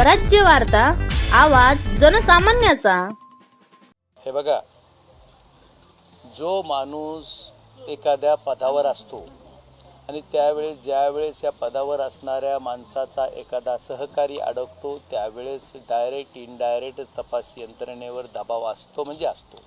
स्वराज्य वार्ता आवाज जनसामान्याचा. हे बघा जो माणूस एखाद्या पदावर असतो आणि त्यावेळेस ज्यावेळेस या पदावर असणाऱ्या माणसाचा एखादा सहकारी अडकतो त्यावेळेस डायरेक्ट इनडायरेक्ट तपास यंत्रणेवर दबाव असतो म्हणजे असतो.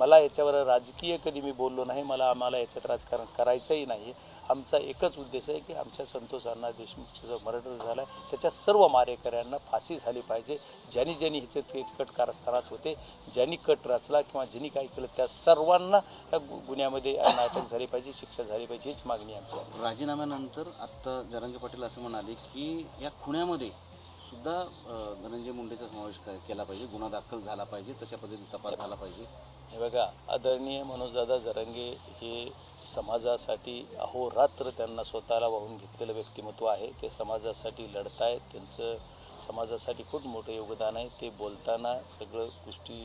मला याच्यावर राजकीय कधी मी बोललो नाही मला आम्हाला याच्यात राजकारण करायचंही नाही. आमचा एकच उद्देश आहे की आमच्या संतोष अण्णा देशमुखचा जो मर्डर झाला आहे त्याच्या सर्व मारेकऱ्यांना फाशी झाली पाहिजे. ज्यांनी ज्यांनी हिचे तेच कट कारस्थानात होते ज्यांनी कट रचला किंवा ज्यांनी काय केलं त्या सर्वांना त्या गु- गुन्ह्यामध्ये नाटक अटक झाली पाहिजे शिक्षा झाली पाहिजे हीच मागणी आमची राजीनाम्यानंतर आत्ता जरांगे पाटील असं म्हणाले की या खुण्यामध्ये सुद्धा धनंजय मुंडेचा समावेश केला पाहिजे. गुन्हा दाखल झाला पाहिजे तशा पद्धतीने तपास झाला पाहिजे. हे बघा आदरणीय मनोजदादा जरंगे हे समाजासाठी अहोरात्र त्यांना स्वतःला वाहून घेतलेलं व्यक्तिमत्व आहे. ते समाजासाठी लढत आहेत त्यांचं समाजासाठी खूप मोठं योगदान आहे. ते बोलताना सगळं गोष्टी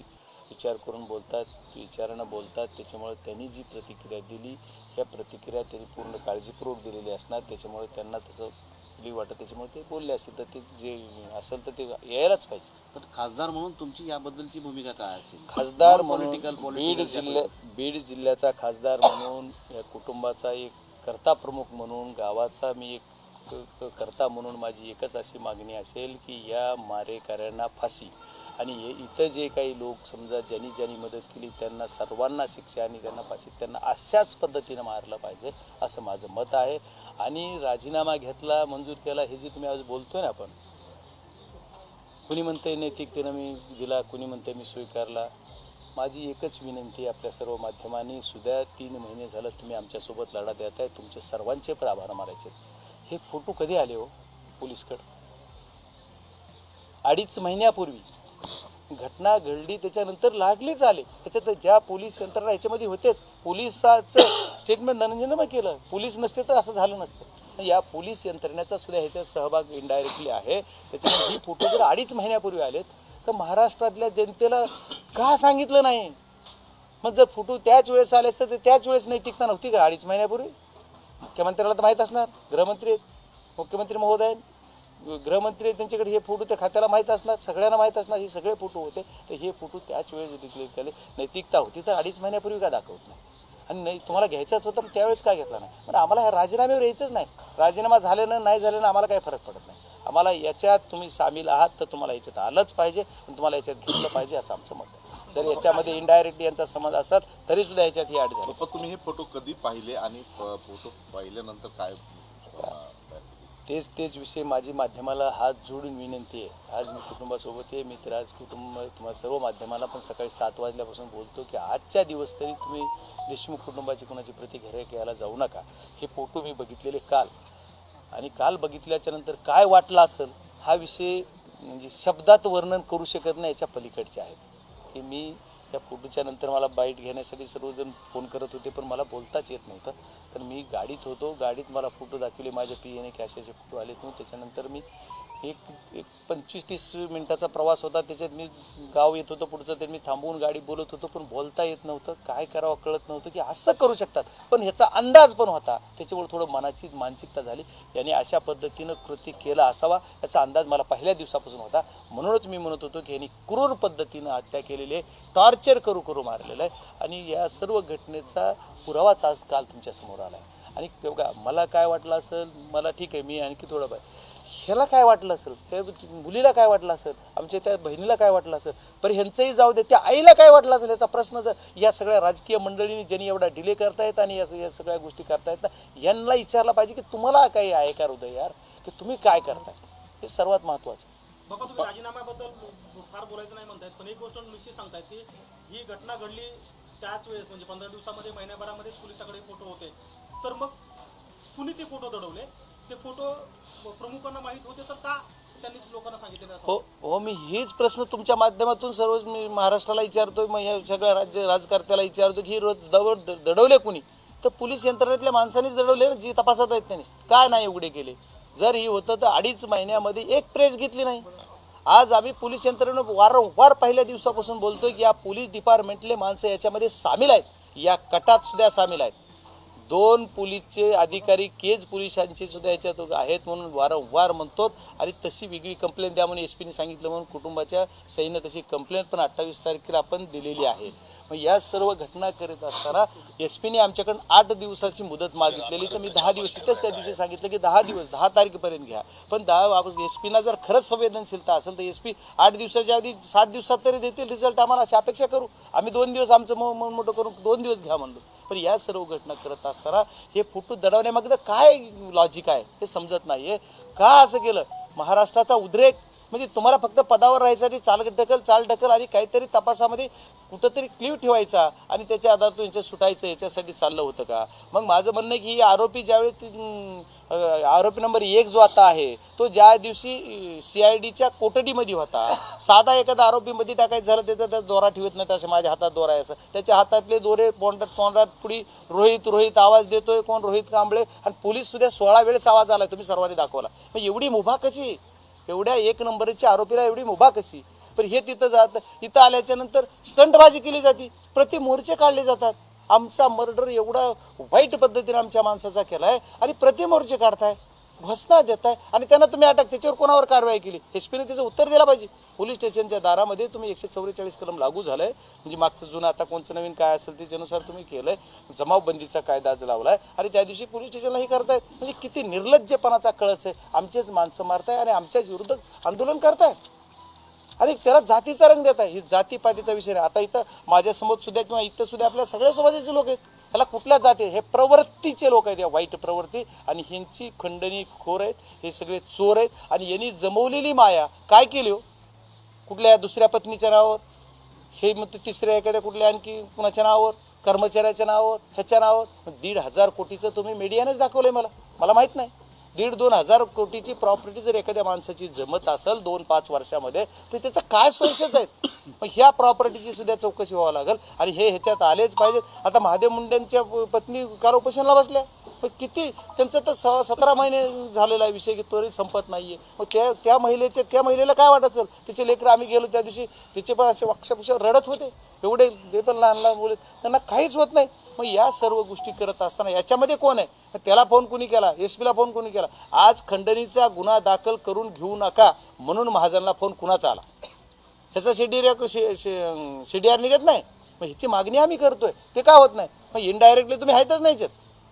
विचार करून बोलतात विचारानं बोलतात. त्याच्यामुळे त्यांनी जी प्रतिक्रिया दिली या प्रतिक्रिया त्यांनी पूर्ण काळजीपूर्वक दिलेली असणार. त्याच्यामुळे त्यांना तसं फील वाटत त्याच्यामुळे ते बोलले असेल तर ते जे असेल तर ते यायलाच पाहिजे. पण खासदार म्हणून तुमची याबद्दलची भूमिका काय असेल? खासदार पॉलिटिकल म्हणून बीड जिल्ह्या बीड जिल्ह्याचा खासदार म्हणून या कुटुंबाचा एक कर्ता प्रमुख म्हणून गावाचा मी एक कर्ता म्हणून माझी एकच अशी मागणी असेल की या मारेकऱ्यांना फाशी. आणि हे इथं जे काही लोक समजा ज्यांनी ज्यांनी मदत केली त्यांना सर्वांना शिक्षा आणि त्यांना पाहिजे त्यांना अशाच पद्धतीनं मारलं पाहिजे असं माझं मत आहे. आणि राजीनामा घेतला मंजूर केला हे जे तुम्ही आज बोलतोय ना आपण कुणी म्हणतंय नैतिकतेनं मी दिला कुणी म्हणतंय मी स्वीकारला माझी एकच विनंती आपल्या सर्व माध्यमांनी सुद्धा तीन महिने झालं तुम्ही आमच्यासोबत लढा देत आहे तुमचे सर्वांचे पण आभार मारायचे हे फोटो कधी आले हो पोलीसकडं? अडीच महिन्यापूर्वी. घटना घडली त्याच्यानंतर लागलीच आले. त्याच्यात ज्या पोलीस यंत्रणा याच्यामध्ये होतेच पोलिसाचं स्टेटमेंट धनंजयनं केलं. पोलीस नसते तर असं झालं नसतं. या पोलीस यंत्रणेचा सुद्धा ह्याच्यात सहभाग इनडायरेक्टली आहे. त्याच्यामुळे ही फोटो जर अडीच महिन्यापूर्वी आलेत तर महाराष्ट्रातल्या जनतेला का सांगितलं नाही? मग जर फोटो त्याच वेळेस आले असते तर त्याच वेळेस नैतिकता नव्हती का अडीच महिन्यापूर्वी? मुख्यमंत्र्याला तर माहीत असणार. गृहमंत्री आहेत. मुख्यमंत्री महोदय गृहमंत्री त्यांच्याकडे हे फोटो त्या खात्याला माहीत असणार सगळ्यांना माहीत असणार हे सगळे फोटो होते. तर हे फोटो त्याच वेळेस डिक्लेअर केले. नैतिकता होती तर अडीच महिन्यापूर्वी का दाखवत नाही? आणि नाही तुम्हाला घ्यायचाच होतं पण त्यावेळेस का घेतला नाही? पण आम्हाला ह्या राजीनाम्यावर यायचंच नाही. राजीनामा झाल्यानं नाही झाल्यानं आम्हाला काही फरक पडत नाही. आम्हाला याच्यात तुम्ही सामील आहात तर तुम्हाला याच्यात आलंच पाहिजे पण तुम्हाला याच्यात घेतलं पाहिजे असं आमचं मत आहे. जर याच्यामध्ये इनडायरेक्टली यांचा समज असाल तरी सुद्धा याच्यात ही अड झाली पण तुम्ही हे फोटो कधी पाहिले आणि फोटो पाहिल्यानंतर काय तेच तेच विषय माझी माध्यमाला हात जोडून विनंती आहे. आज मी कुटुंबासोबत आहे. मी तर आज कुटुंब तुम्हाला सर्व माध्यमाला पण सकाळी सात वाजल्यापासून बोलतो की आजच्या दिवस तरी तुम्ही देशमुख कुटुंबाची कुणाची प्रति घरे घ्यायला जाऊ नका. हे फोटो मी बघितलेले काल. आणि काल बघितल्याच्या नंतर काय वाटलं असेल हा विषय म्हणजे शब्दात वर्णन करू शकत नाही याच्या पलीकडचे आहेत की मी त्या फोटोच्या नंतर मला बाईट घेण्यासाठी सर्वजण फोन करत होते पण मला बोलताच येत नव्हतं. तर मी गाडीत होतो गाडीत मला फोटो दाखवले माझ्या पी एने कॅशेचे फोटो आले त्याच्यानंतर मी एक एक पंचवीस तीस मिनटाचा प्रवास होता. त्याच्यात मी गाव येत होतो पुढचं. ते मी थांबवून गाडी बोलत होतो पण बोलता येत नव्हतं. काय करावं कळत नव्हतं की असं करू शकतात. पण ह्याचा अंदाज पण होता. त्याच्यामुळे थोडं मनाची मानसिकता झाली. याने अशा पद्धतीनं कृती केला असावा. याचा अंदाज मला पहिल्या दिवसापासून होता. म्हणूनच मी म्हणत होतो की यांनी क्रूर पद्धतीनं हत्या केलेली आहे. टॉर्चर करू करू मारलेलं आहे. आणि या सर्व घटनेचा पुरावाच आज काल तुमच्यासमोर आला आहे आणि मला काय वाटलं असेल मला ठीक आहे. मी आणखी थोडं बा ह्याला काय वाटलं असेल? त्या मुलीला काय वाटलं असेल? आमच्या त्या बहिणीला काय वाटलं असेल? बरं ह्यांचंही जाऊ दे. त्या आईला काय वाटलं असेल? याचा प्रश्न जर या सगळ्या राजकीय मंडळींनी ज्यांनी एवढा डिले करतायत आणि या या सगळ्या गोष्टी करतायत ना यांना विचारला पाहिजे की तुम्हाला काही आहे का हृदय यार? की तुम्ही काय करताय? हे सर्वात महत्वाचं. बाबा तुम्ही राजीनाम्याबद्दल फार बोलायचं नाही म्हणतायत पण एक गोष्ट निश्चित सांगतायत की ही घटना घडली त्याच वेळेस म्हणजे पंधरा दिवसामध्ये महिन्याभरामध्येच पोलिसाकडे फोटो होते. तर मग कुणी ते फोटो दडवले? ते फोटो प्रमुखांना माहीत होते तर का लोकांना सांगितले हो हो मी हेच प्रश्न तुमच्या माध्यमातून सर्व मी महाराष्ट्राला विचारतोय मग या सगळ्या राज्य राजकर्त्याला विचारतो की ही रोज दवड दडवले कुणी? तर पोलीस यंत्रणेतल्या माणसांनीच दडवले ना, जी तपासात आहेत त्यांनी. काय नाही उघडे केले? जर ही होतं तर अडीच महिन्यामध्ये एक प्रेस घेतली नाही. आज आम्ही पोलीस यंत्रणेनं वारंवार पहिल्या दिवसापासून बोलतोय की या पोलीस डिपार्टमेंटले माणसं याच्यामध्ये सामील आहेत. या कटात सुद्धा सामील आहेत. दोन पोलीसचे अधिकारी केज पोलिसांचे सुद्धा याच्यात आहेत म्हणून वारंवार म्हणतो. आणि तशी वेगळी कंप्लेंट द्या म्हणून एस पीने सांगितलं म्हणून कुटुंबाच्या सहीनं तशी कंप्लेंट पण अठ्ठावीस तारखेला आपण दिलेली आहे. मग या सर्व घटना करत असताना एस पीने आमच्याकडून आठ दिवसाची मुदत मागितलेली. तर मी दहा दिवस इथंच त्या दिवशी सांगितलं की दहा दिवस दहा तारखेपर्यंत घ्या. पण दहा वापस एस पीना जर खरंच संवेदनशीलता असेल तर एस पी आठ दिवसाच्या आधी सात दिवसात तरी देतील रिझल्ट आम्हाला अशी अपेक्षा करू. आम्ही दोन दिवस आमचं म- मन मोठं करून दोन दिवस घ्या म्हणलो. पण या सर्व घटना करत असताना हे फुटू दडवण्यामागं काय लॉजिक आहे? हे समजत नाही आहे का असं केलं? महाराष्ट्राचा उद्रेक म्हणजे तुम्हाला फक्त पदावर राहायसाठी चाल ढकल चाल ढकल आणि काहीतरी तपासामध्ये कुठंतरी क्लिव ठेवायचा आणि त्याच्या आधारातून यांच्या सुटायचं याच्यासाठी चाललं होतं का? मग माझं म्हणणं की ही आरोपी ज्यावेळी आरोपी नंबर एक जो आता आहे तो ज्या दिवशी सी आय डीच्या कोठडीमध्ये होता साधा एखादा आरोपीमध्ये टाकायचं झालं त्याचा त्या दोरा ठेवत नाही असं माझ्या हातात दोरा आहे असं. त्याच्या हातातले दोरे तोंडात तोंडात पुढी रोहित रोहित आवाज देतोय कोण? रोहित कांबळे. आणि पोलीस सुद्धा सोळा वेळेस आवाज आला तुम्ही सर्वांनी दाखवला. मग एवढी मुभा कशी? एवढ्या एक नंबरच्या आरोपीला एवढी मुभा कशी? पण हे तिथं जात इथं आल्याच्यानंतर स्टंटबाजी केली जाते. प्रति मोर्चे काढले जातात. आमचा मर्डर एवढा वाईट पद्धतीने आमच्या माणसाचा केला आहे आणि प्रति मोर्चे काढताय घोषणा देताय आणि त्यांना तुम्ही अटक त्याच्यावर कोणावर कारवाई केली? एस पीने त्याचं उत्तर दिलं पाहिजे. पोलीस स्टेशनच्या दारामध्ये तुम्ही एकशे चौवेचाळीस कलम लागू झालं आहे म्हणजे मागचं जुनं आता कोणचं नवीन काय असेल त्याच्यानुसार तुम्ही केलं आहे जमावबंदीचा कायदा आहे आणि त्या दिवशी पोलीस स्टेशनला हे करतायत. म्हणजे किती निर्लज्जपणाचा कळस आहे. आमचेच माणसं मारताय आणि आमच्याच विरुद्ध आंदोलन करताय आणि त्याला जातीचा रंग देत आहे ही जातीपातीचा विषय नाही. आता इथं माझ्यासमोर सुद्धा किंवा इथं सुद्धा आपल्या सगळ्या समाजाचे लोक आहेत. त्याला कुठल्या जाती हे प्रवृत्तीचे लोक आहेत या वाईट प्रवृत्ती. आणि ह्यांची खंडणी खोर आहेत. हे सगळे चोर आहेत. आणि यांनी जमवलेली माया काय केली हो? कुठल्या दुसऱ्या पत्नीच्या नावावर हे मग ते तिसऱ्या एखाद्या कुठल्या आणखी कुणाच्या नावावर कर्मचाऱ्याच्या नावावर ह्याच्या नावावर दीड हजार कोटीचं तुम्ही मीडियानेच दाखवलं आहे मला. मला माहीत नाही. दीड दोन हजार कोटीची प्रॉपर्टी जर एखाद्या माणसाची जमत असेल दोन पाच वर्षामध्ये तर त्याचं काय सोर्सेस आहेत? मग ह्या प्रॉपर्टीची सुद्धा चौकशी व्हावं लागेल आणि हे ह्याच्यात आलेच पाहिजेत. आता महादेव मुंडेंच्या पत्नी काल उपोषणाला बसल्या. पण किती? त्यांचं तर स सतरा महिने झालेला आहे विषय की त्वरित संपत आहे मग त्या त्या महिलेच्या त्या महिलेला काय वाटत असेल? तिचे लेकर आम्ही गेलो त्या दिवशी तिचे पण असे वक्षपुष रडत होते. एवढे ते पण लहान लहान मुले. त्यांना काहीच होत नाही. मग या सर्व गोष्टी करत असताना याच्यामध्ये कोण आहे? मग त्याला फोन कोणी केला? एस पीला फोन कोणी केला? आज खंडणीचा गुन्हा दाखल करून घेऊ नका म्हणून महाजनला फोन कुणाचा आला? ह्याचा शेडीआर शेडीआर निघत नाही. मग ह्याची मागणी आम्ही करतोय. ते का होत नाही? मग इनडायरेक्टली तुम्ही आहेतच नाहीच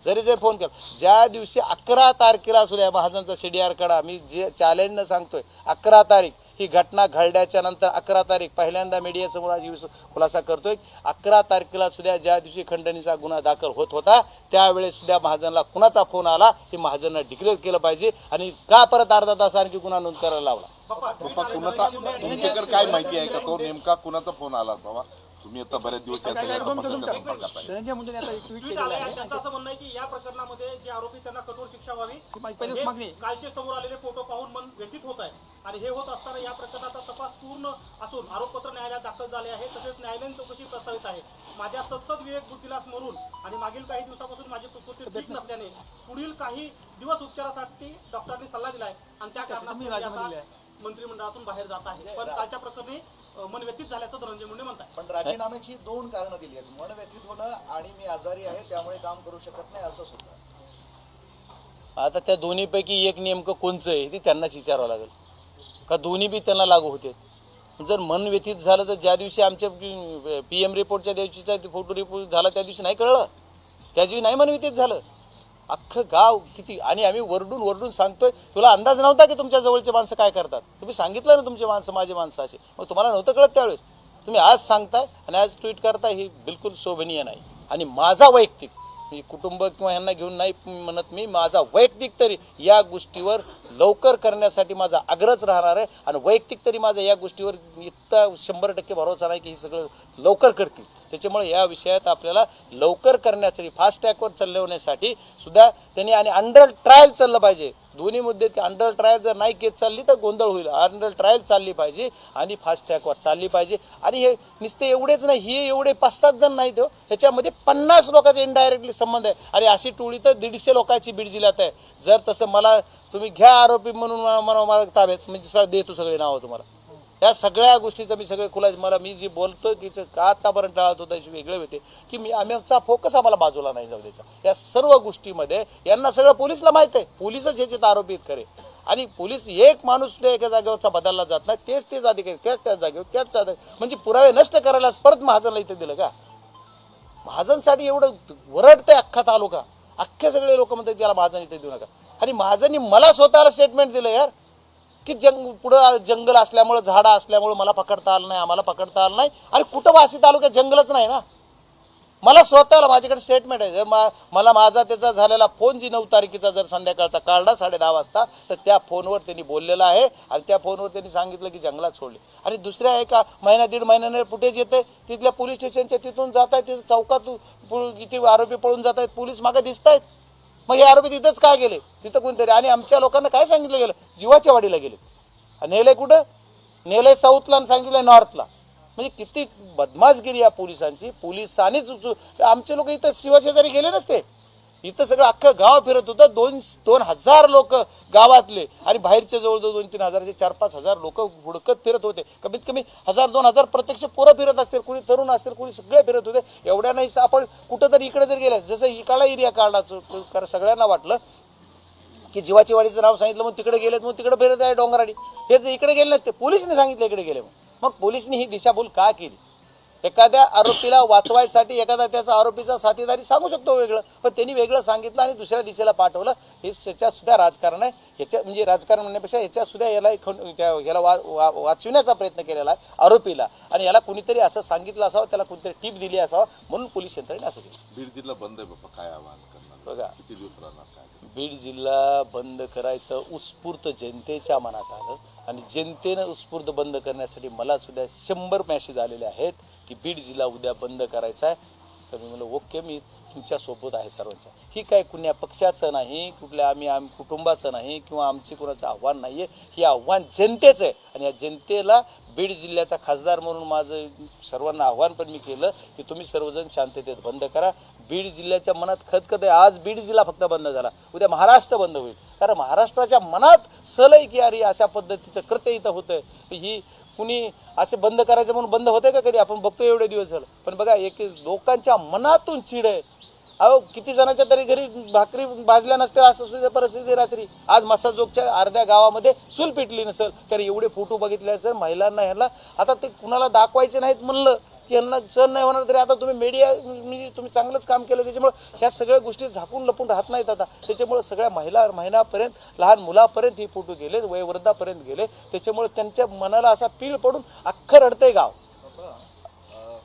जरी जरी फोन केला. ज्या दिवशी अकरा तारखेला असू द्या महाजनचा सी डी आर कडा मी जे चॅलेंजनं सांगतोय अकरा तारीख ही घटना घडल्याच्या नंतर अकरा तारीख पहिल्यांदा मीडियासमोर आज खुलासा करतोय. अकरा तारखेला सुद्धा ज्या दिवशी खंडणीचा गुन्हा दाखल होत होता त्यावेळेस सुद्धा महाजनला कुणाचा फोन आला हे महाजननं डिक्लेअर केलं पाहिजे आणि का परत अर्धा तास आणखी गुन्हा नोंद करायला लावला? कुणाचा तुमच्याकडे काय माहिती आहे का तो नेमका कुणाचा फोन आला असावा? तुम्ही आता बरेच दिवस या सगळ्या तपासाच्या संपर्कात आहे धनंजय मुंडे आता एक ट्विट ट्विट केलेलं आलंय आहे. आणि त्यांचं असं म्हणणं आहे की या प्रकरणामध्ये जे आरोपी त्यांना कठोर शिक्षा व्हावी. माझी पहिलीच हे मागणी आहे. कालचे समोर आलेले फोटो पाहून मन व्यथित होत आहे. आणि हे होत असताना या प्रकरणाचा तपास पूर्ण असून आरोपपत्र न्यायालयात दाखल झाले आहे. तसेच न्यायालयीन चौकशी प्रस्तावित आहे. माझ्या सतसत विवेक बुद्धीला स्मरून आणि मागील काही दिवसापासून माझी प्रकृती ठीक नसल्याने पुढील काही दिवस उपचारासाठी डॉक्टरांनी सल्ला दिलाय. आणि त्या तुम्ही कारणास्तव मी राजीनामा आता मंत्रिमंडळातून बाहेर जात आहे. पण कालच्या प्रकरणी मन व्यथित झाल्याचं धनंजय मुंडे म्हणतात पण राजीनाम्याची दोन कारणं दिली आहेत. मन व्यथित होणं आणि मी आजारी आहे त्यामुळे काम करू शकत नाही असं सुद्धा. आता त्या दोन्हीपैकी एक नेमकं कोणचं आहे ते त्यांनाच विचारावं लागेल. का दोन्ही बी त्यांना लागू होते जर मन व्यथित झालं तर ज्या दिवशी आमच्या पी एम रिपोर्टच्या दिवशीचा फोटो रिपोर्ट झाला त्या दिवशी नाही कळलं? त्या दिवशी नाही मन व्यथित झालं? अख्खं गाव किती? आणि आम्ही वरडून वरडून सांगतोय तुला अंदाज नव्हता की तुमच्या जवळचे माणसं काय करतात? तुम्ही सांगितलं ना तुमचे माणसं माझे माणसं असे. मग तुम्हाला नव्हतं कळत त्यावेळेस. तुम्ही आज सांगताय आणि आज ट्विट करताय हे बिलकुल शोभनीय नाही. आणि माझा वैयक्तिक कुटुंब किंवा यांना घेऊन नाही म्हणत मी माझा वैयक्तिक तरी या गोष्टीवर लवकर करण्यासाठी माझा आग्रहच राहणार आहे आणि वैयक्तिक तरी माझा या गोष्टीवर इतका शंभर टक्के भरोसा नाही की हे सगळं लवकर करतील. त्याच्यामुळे या विषयात आपल्याला लवकर करण्यासाठी फास्ट ट्रॅकवर चालवण्यासाठी सुद्धा त्यांनी आणि अंडर ट्रायल चाललं पाहिजे. दोन्ही मुद्दे ते अंडर ट्रायल जर नाही केस चालली तर गोंधळ होईल. अंडर ट्रायल चालली पाहिजे आणि फास्ट ट्रॅकवर चालली पाहिजे. आणि हे नुसते एवढेच नाही हे एवढे पाच सात जण नाही तो हो. ह्याच्यामध्ये पन्नास लोकांचा इनडायरेक्टली संबंध आहे. आणि अशी टोळी तर दीडशे लोकांची बीड जिल्ह्यात आहे. जर तसं मला तुम्ही घ्या आरोपी म्हणून मला मला ताब्यात म्हणजे स- देतो सगळे नावं तुम्हाला. या सगळ्या गोष्टीचं मी सगळे खुलास मला मी जी बोलतोय तिचं का आतापर्यंत टाळत होता हे वेगळे होते की मी आमचा फोकस आम्हाला बाजूला नाही जाऊ द्यायचा. या सर्व गोष्टीमध्ये यांना सगळं पोलिसला माहीत आहे. पोलीसच ह्याच्यात आरोपित करे आणि पोलीस एक माणूस एका जागेवरचा बदलला जात नाही. तेच तेच अधिकारी त्याच त्याच जागेवर त्याच म्हणजे पुरावे नष्ट करायलाच परत महाजनला इथे दिलं का? महाजनसाठी एवढं वरडतंय अख्खा तालुका. अख्खे सगळे लोक म्हणतात त्याला महाजन इथे देऊ नका. आणि महाजननी मला स्वतःला स्टेटमेंट दिलं यार की जंग पुढं जंगल असल्यामुळं झाडं असल्यामुळं मला पकडता आलं नाही आम्हाला पकडता आलं नाही. अरे कुठं वाशी तालुक्यात? जंगलच नाही ना. मला स्वतःला माझ्याकडे स्टेटमेंट आहे. जर मा मला माझा त्याचा झालेला फोन जी नऊ तारखेचा जर संध्याकाळचा काढला साडे दहा वाजता तर त्या फोनवर त्यांनी बोललेला आहे. आणि त्या फोनवर त्यांनी सांगितलं की जंगलात सोडले. आणि दुसऱ्या एका महिना दीड महिन्याने फुटेज येते तिथल्या पोलीस स्टेशनच्या तिथून जात आहेत तिथं चौकात पु- किती आरोपी पळून जात आहेत पोलीस मागे दिसत आहेत मग हे आरोपी तिथंच काय गेले? तिथं कोणतरी आणि आमच्या लोकांना काय सांगितलं गेलं? जीवाच्या वाडीला गेले. आणि नेलंय कुठं? नेलंय साऊथला आणि सांगितलंय नॉर्थला. म्हणजे किती बदमाशगिरी या पोलिसांची. पोलिसांनीच आमचे लोक इथं शिवशेजारी गेले नसते. इथं सगळं अख्खं गाव फिरत होतं. दोन दोन हजार लोक गावातले आणि बाहेरचे जवळजवळ दोन तीन हजारचे चार पाच हजार लोक हुडकत फिरत होते. कमीत कमी हजार दोन हजार प्रत्यक्ष पोरं फिरत असतील कुणी तरुण असतील कुणी सगळे फिरत होते. एवढ्या नाही आपण कुठं तरी इकडे जर गेलं जसं इकाळा एरिया काढला सगळ्यांना वाटलं की जीवाची वाडीचं नाव सांगितलं मग तिकडे गेलेत मग तिकडे फिरत आहे डोंगराडी. हे जे इकडे गेले नसते पोलिसने सांगितलं इकडे गेले मग मग पोलिसने ही दिशाभूल का केली? एखाद्या आरोपीला वाचवायसाठी एखादा त्याचा आरोपीचा साथीदारी सांगू शकतो वेगळं. पण त्यांनी वेगळं सांगितलं आणि दुसऱ्या दिशेला पाठवलं हे याच्यात सुद्धा राजकारण आहे. ह्याच्या म्हणजे राजकारण म्हणण्यापेक्षा याच्यात सुद्धा याला याला वा वा- वाचविण्याचा प्रयत्न केलेला आहे आरोपीला. आणि याला कुणीतरी असं सांगितलं असावं त्याला कुणीतरी टीप दिली असावं म्हणून पोलीस यंत्रणेने असं केलं. बीड जिल्हा बंद आहे बाबा काय आवाहन करणार? बघा. किती दिवस राहणार बीड जिल्हा बंद करायचं उत्स्फूर्त जनतेच्या मनात आलं. आणि जनतेनं उत्स्फूर्त बंद करण्यासाठी मला सुद्धा शंभर मॅसेज आलेले आहेत. की बीड जिल्हा उद्या बंद करायचा आहे. तर मी म्हणलं ओके मी तुमच्यासोबत आहे सर्वांच्या. ही काय कुण्या पक्षाचं नाही कुठल्या आम्ही आम कुटुंबाचं नाही किंवा आमचे कुणाचं आव्हान नाही आहे हे आव्हान जनतेचं आहे. आणि या जनतेला बीड जिल्ह्याचा खासदार म्हणून माझं सर्वांना आव्हान पण मी केलं की तुम्ही सर्वजण शांततेत बंद करा. बीड जिल्ह्याच्या मनात खतखत आहे आज बीड जिल्हा फक्त बंद झाला. उद्या महाराष्ट्र बंद होईल. कारण महाराष्ट्राच्या मनात सलय की अरे अशा पद्धतीचं कृत्य इथं होतं ही कुणी असे बंद करायचं म्हणून बंद होते का कधी? आपण बघतो एवढे दिवस झालं पण बघा एक लोकांच्या मनातून चिड आहे. अहो किती जणांच्या तरी घरी भाकरी भाजल्या नसत्या असं सुद्धा परिस्थिती रात्री. आज मसाजोगच्या अर्ध्या गावामध्ये चूल पिटली नसेल. तर एवढे फोटो बघितले असेल महिलांना ह्याला आता ते कुणाला दाखवायचे नाहीत म्हणलं. की यांना सण नाही होणार तरी आता तुम्ही मीडिया म्हणजे तुम्ही चांगलंच काम केलं त्याच्यामुळं ह्या सगळ्या गोष्टी झाकून लपून राहत नाहीत आता. त्याच्यामुळं सगळ्या महिला महिन्यापर्यंत लहान मुलापर्यंत ही फोटो गेले वयोवृद्धापर्यंत गेले. त्याच्यामुळे त्यांच्या मनाला असा पीळ पडून अख्खं रडतंय गाव. बाबा, अं,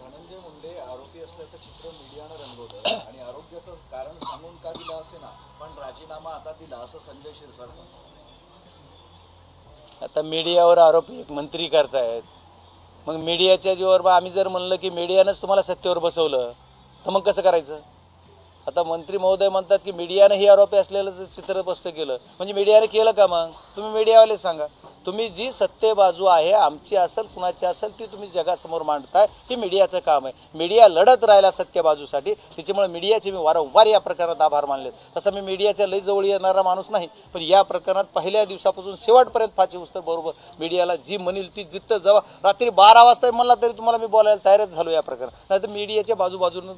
धनंजय मुंडे आरोपी असल्याचं चित्र मीडियानं रंगवलं आणि आरोग्याचं कारण सांगून का दिलं असे ना पण राजीनामा आता दिला असं संजय शिरसाट आता मीडियावर आरोपी एक मंत्री करतायत. मग मीडियाच्या जीवावर बा आम्ही जर म्हणलं की मीडियानंच तुम्हाला सत्तेवर बसवलं तर मग कसं करायचं? आता मंत्री महोदय म्हणतात की मीडियानं ही आरोपी असलेलं चित्र स्पष्ट केलं म्हणजे मीडियाने केलं का मग? तुम्ही मीडियावाले सांगा. तुम्ही जी सत्य बाजू आहे आमची असेल कुणाची असेल ती तुम्ही जगासमोर मांडताय. हे मीडियाचं काम आहे. मीडिया लढत राहिला सत्य बाजूसाठी त्याच्यामुळे मीडियाचे मी वारंवार या प्रकरणात आभार मानलेत. तसं मी मीडियाच्या लई जवळ येणारा माणूस नाही पण या प्रकरणात पहिल्या दिवसापासून शेवटपर्यंत फाची उस्तर बरोबर मीडियाला जी म्हणील ती जित्त जेव्हा रात्री बारा वाजता म्हणला तरी तुम्हाला मी बोलायला तयारच झालो या प्रकरणात. नाही तर मीडियाच्या बाजूबाजून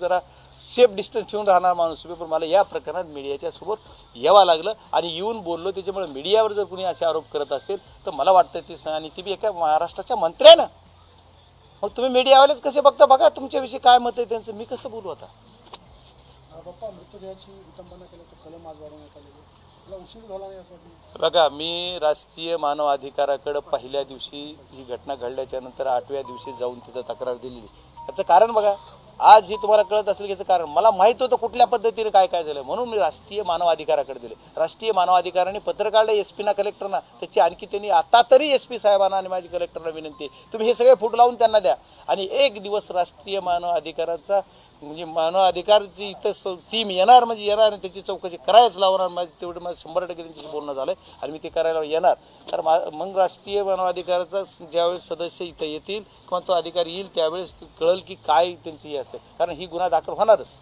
जरा सेफ डिस्टन्स ठेवून राहणार माणूस. पण मला या प्रकरणात मीडियाच्या सोबत यावं लागलं आणि येऊन बोललो. त्याच्यामुळे मीडियावर जर कुणी असे आरोप करत असतील तर मला वाटतं ती आणि ती बी एका महाराष्ट्राच्या मंत्र्यानं. मग तुम्ही मीडियावालेच कसे बघता? बघा तुमच्याविषयी काय मत आहे त्यांचं. मी कसं बोलू आता? बघा मी राष्ट्रीय मानव अधिकाराकडे पहिल्या दिवशी ही घटना घडल्याच्या नंतर आठव्या दिवशी जाऊन तिथं तक्रार दिलेली. याचं कारण बघा. आज हे तुम्हाला कळत असेल याचं कारण. मला माहीत होतं कुठल्या पद्धतीने काय काय झालं म्हणून मी राष्ट्रीय मानवाधिकाराकडे दिले. राष्ट्रीय मानवाधिकाराने पत्र काढलं एस पीना कलेक्टरना त्याची आणखी त्यांनी आता तरी एस पी साहेबांना आणि माझी कलेक्टरना विनंती तुम्ही हे सगळे फूट लावून त्यांना द्या. आणि एक दिवस राष्ट्रीय मानवाधिकाराचा म्हणजे मानव अधिकारची इथं टीम येणार म्हणजे येणार आणि त्याची चौकशी करायच लावणार. माझी तेवढं माझं शंभर टक्के त्यांच्याशी बोलणं झालं आणि मी ते करायला येणार. तर मा मग राष्ट्रीय मानव अधिकाराचा ज्यावेळेस सदस्य इथं येतील किंवा तो अधिकारी येईल त्यावेळेस कळेल की काय त्यांची हे असते कारण ही गुन्हा दाखल होणारच.